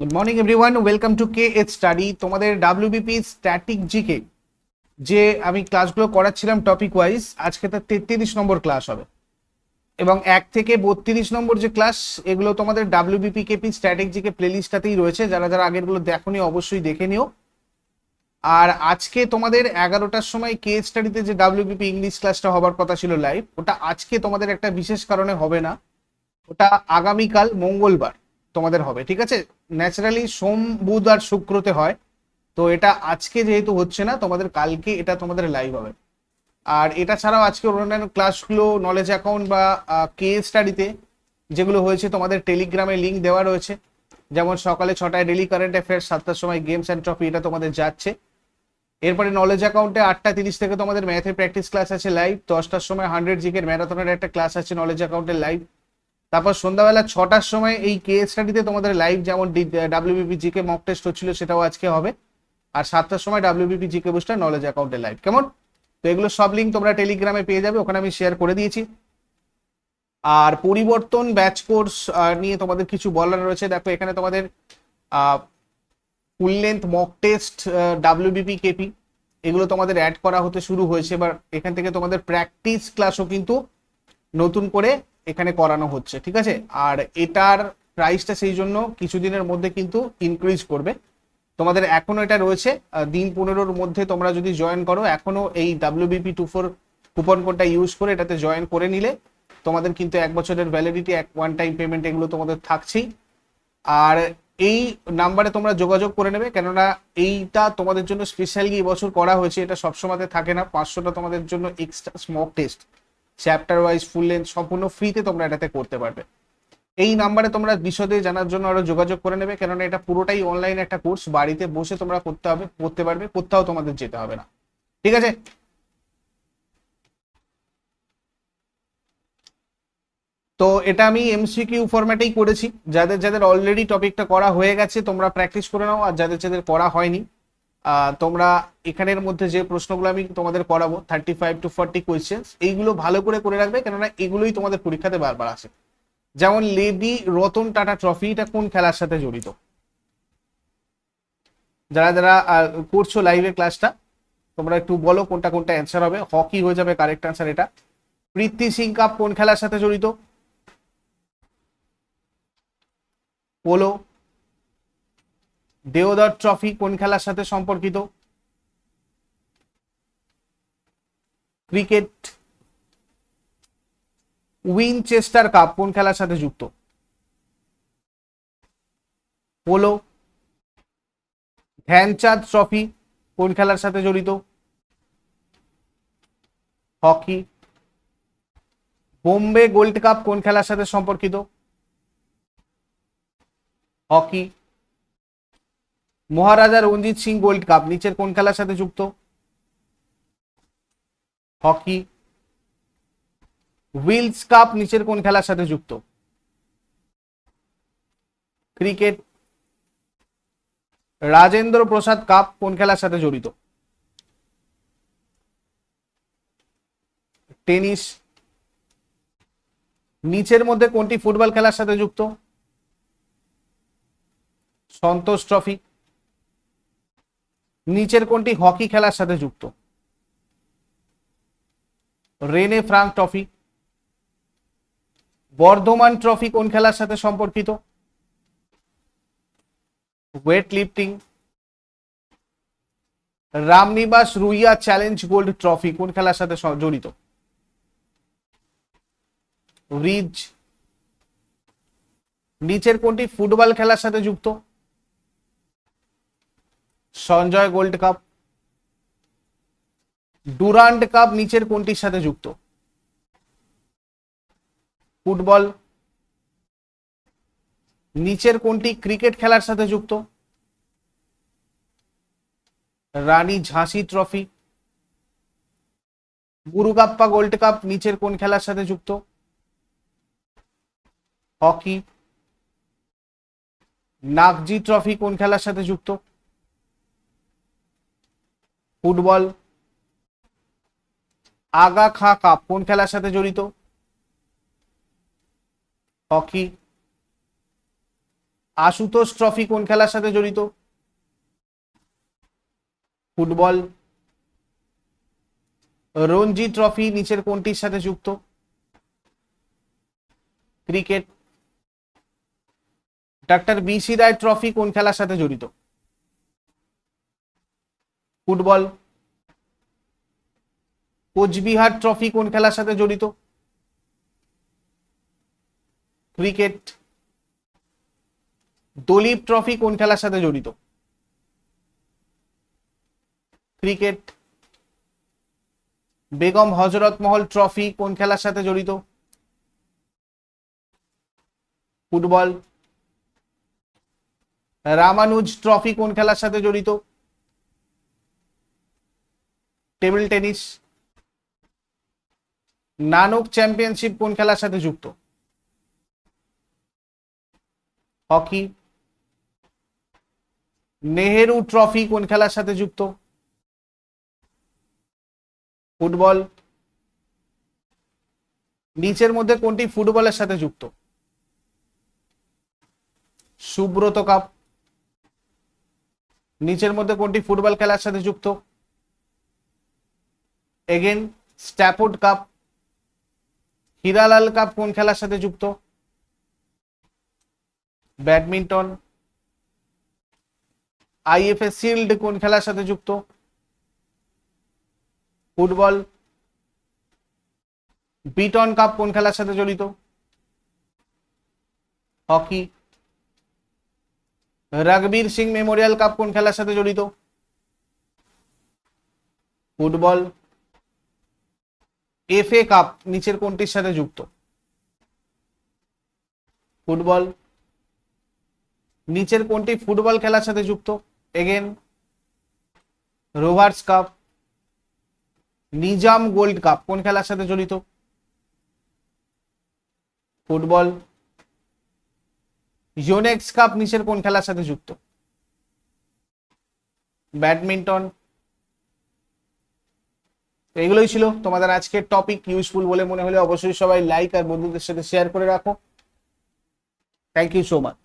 Good morning everyone welcome to K H study তোমাদের WBP static GK যে আমি ক্লাসগুলো করাচ্ছিলাম টপিক ওয়াইজ আজকে তার তেত্রিশ নম্বর ক্লাস হবে। এবং এক থেকে বত্রিশ নম্বর যে ক্লাস এগুলো তোমাদের ডাব্লিউবিপি কেপি স্ট্যাটিক জিকে প্লেলিস্টটাতেই রয়েছে। যারা যারা আগেরগুলো দেখোনি, অবশ্যই দেখে নিও। আর আজকে তোমাদের এগারোটার সময় কে স্টাডিতে যে ডাব্লিউবিপি ইংলিশ ক্লাসটা হবার কথা ছিল লাইভ ওটা আজকে তোমাদের একটা বিশেষ কারণে হবে না। ওটা আগামীকাল মঙ্গলবার তোমাদের হবে, ঠিক আছে? ন্যাচারালি সোম, বুধ আর শুক্রতে হয়। তো এটা আজকে যেহেতু হচ্ছে না, তোমাদের কালকে এটা তোমাদের লাইভ হবে। আর এটা ছাড়াও আজকে অন্যান্য ক্লাসগুলো নলেজ অ্যাকাউন্ট বা কে স্টাডিতে যেগুলো হয়েছে, তোমাদের টেলিগ্রামে লিঙ্ক দেওয়া রয়েছে। যেমন সকালে ছটায় ডেলি কারেন্ট অ্যাফেয়ার্স সাতটার সময় গেমস অ্যান্ড ট্রফি এটা তোমাদের যাচ্ছে। এরপরে নলেজ অ্যাকাউন্টে আটটা তিরিশ থেকে তোমাদের ম্যাথে প্র্যাকটিস ক্লাস আছে লাইভ দশটার সময় হান্ড্রেড জিকের ম্যারাথনের একটা ক্লাস আছে নলেজ অ্যাকাউন্টে লাইভ তারপর সন্ধ্যাবেলা ছটার সময় এই কে স্টাডিতে তোমাদের লাইভ যেমন ডাব্লিউবিপি জিকে মক টেস্ট হচ্ছিল সেটাও আজকে হবে। আর সাতটার সময় ডাব্লিউবিপি জিকে বুস্টার নলেজ অ্যাকাউন্টে লাইভ কেমন? তো এগুলো সব লিঙ্ক তোমরা টেলিগ্রামে পেয়ে যাবে, ওখানে আমি শেয়ার করে দিয়েছি। আর পরিবর্তন ব্যাচ কোর্স নিয়ে তোমাদের কিছু বলার রয়েছে। দেখো এখানে তোমাদের full length mock test WBP KP এগুলো তোমাদের অ্যাড করা হতে শুরু হয়েছে। এবার এখান থেকে তোমাদের প্র্যাকটিস ক্লাসও কিন্তু নতুন করে এখানে করানো হচ্ছে, ঠিক আছে? আর এটার প্রাইসটা সেই জন্য কিছুদিনের মধ্যে কিন্তু ইনক্রিজ করবে। তোমাদের এখনও এটা রয়েছে দিন পনেরোর মধ্যে তোমরা যদি জয়েন করো, এখনও এই ডাব্লিউবিপি টু ফোর কুপন কোডটা ইউজ করে এটাতে জয়েন করে নিলে তোমাদের কিন্তু এক বছরের ভ্যালিডিটি এক ওয়ান টাইম পেমেন্ট এগুলো তোমাদের থাকছেই। আর এই নাম্বারে তোমরা যোগাযোগ করে নেবে, কেননা এইটা তোমাদের জন্য স্পেশালি এবছর করা হয়েছে, এটা সবসময় থাকে না। পাঁচশোটা তোমাদের জন্য extra mock test chapter wise full length সম্পূর্ণ ফ্রিতে তোমরা এটাতে করতে পারবে। এই নাম্বারে তোমরা বিশদে জানার জন্য আরও যোগাযোগ করে নেবে, কেননা এটা পুরোটাই অনলাইন একটা কোর্স বাড়িতে বসে তোমরা করতে হবে, করতে পারবে, কোথাও তোমাদের যেতে হবে না। ঠিক আছে? তো এটা আমি এমসিকিউ ফরম্যাটেই করেছি। যাদের যাদের অলরেডি টপিকটা করা হয়ে গেছে, তোমরা প্র্যাকটিস করে নাও, আর যাদের যাদের করা হয়নি তোমরা এখানের মধ্যে যে প্রশ্নগুলো আমি তোমাদের করাবো thirty five to forty questions এইগুলো ভালো করে করে রাখবে, কেননা এগুলোই তোমাদের পরীক্ষাতে বারবার আসে। যেমন লেডি রতন, টাটা ট্রফি, এটা কোন খেলার সাথে জড়িত? যারা যারা করছ লাইভে ক্লাসটা তোমরা একটু বলো কোনটা কোনটা অ্যান্সার হবে। হকি হয়ে যাবে কারেক্ট অ্যান্সার এটা। প্রীতি সিং কাপ কোন খেলার সাথে জড়িত? পোলো দেওদার ট্রফি কোন খেলার সাথে সম্পর্কিত? ক্রিকেট, উইনচেস্টার কাপ কোন খেলার সাথে যুক্ত? পোলো, ধ্যানচাঁদ ট্রফি কোন খেলার সাথে জড়িত? হকি, বোম্বে গোল্ড কাপ কোন খেলার সাথে সম্পর্কিত? Hockey Maharaja Ranjit Singh gold cup, নিচের কোন খেলার সাথে যুক্ত? হকি। উইলস কাপ নিচের কোন খেলার সাথে যুক্ত? ক্রিকেট। রাজেন্দ্র প্রসাদ কাপ কোন খেলার সাথে জড়িত? টেনিস। নিচের মধ্যে কোনটি ফুটবল খেলার সাথে যুক্ত? সন্তোষ ট্রফি। নিচের কোনটি হকি খেলার সাথে যুক্ত? Rene Frank trophy. Bardhaman trophy কোন খেলার সাথে সম্পর্কিত? Weightlifting. Ramniwas Ruia challenge gold trophy কোন খেলার সাথে জড়িত? রিজ। নিচের কোনটি ফুটবল খেলার সাথে যুক্ত? Sanjay gold cup, Durand cup নিচের কোনটির সাথে যুক্ত? ফুটবল, নিচের কোনটি ক্রিকেট খেলার সাথে যুক্ত? রানী ঝাঁসি ট্রফি, গুরুগাপ্পা গোল্ড কাপ নিচের কোন খেলার সাথে যুক্ত? হকি, নাগজি ট্রফি কোন খেলার সাথে যুক্ত? ফুটবল, আগা খা কাপ কোন খেলার সাথে জড়িত? হকি, আশুতোষ ট্রফি কোন খেলার সাথে জড়িত? ফুটবল, রঞ্জি ট্রফি নিচের কোনটির সাথে যুক্ত? ক্রিকেট, ডাক্তার বিসি রায় ট্রফি কোন খেলার সাথে জড়িত? ফুটবল। কোচবিহার ট্রফি কোন খেলার সাথে জড়িত? ক্রিকেট। দলীপ ট্রফি কোন খেলার সাথে জড়িত? ক্রিকেট। বেগম হজরত মহল ট্রফি কোন খেলার সাথে জড়িত? ফুটবল। রামানুজ ট্রফি কোন খেলার সাথে জড়িত? টেবিল টেনিস, নানক চ্যাম্পিয়নশিপ কোন খেলার সাথে যুক্ত? হকি, নেহেরু ট্রফি কোন খেলার সাথে যুক্ত? ফুটবল, নিচের মধ্যে কোনটি ফুটবলের সাথে যুক্ত? সুব্রত কাপ, নিচের মধ্যে কোনটি ফুটবল খেলার সাথে যুক্ত? Again Stafford cup Hiralal cup কোন খেলার সাথে যুক্ত? ব্যাডমিন্টন আইএফএ শিল্ড কোন খেলার সাথে যুক্ত? ফুটবল বিটন কাপ কোন খেলার সাথে জড়িত? Hockey Raghbir Singh memorial cup কোন খেলার সাথে জড়িত? ফুটবল এফএ কাপ নিচের কোনটির সাথে যুক্ত? ফুটবল। নিচের কোনটি ফুটবল খেলার সাথে যুক্ত? Again Rovers cup Nizam gold cup কোন খেলার সাথে জড়িত? ফুটবল। ইউনেক্স কাপ নিচের কোন খেলার সাথে যুক্ত? ব্যাডমিন্টন তো এগুলোই ছিল তোমাদের আজকের টপিক ইউজফুল বলে মনে হলে অবশ্যই সবাই লাইক আর বন্ধুদের সাথে শেয়ার করে রাখো। Thank you so much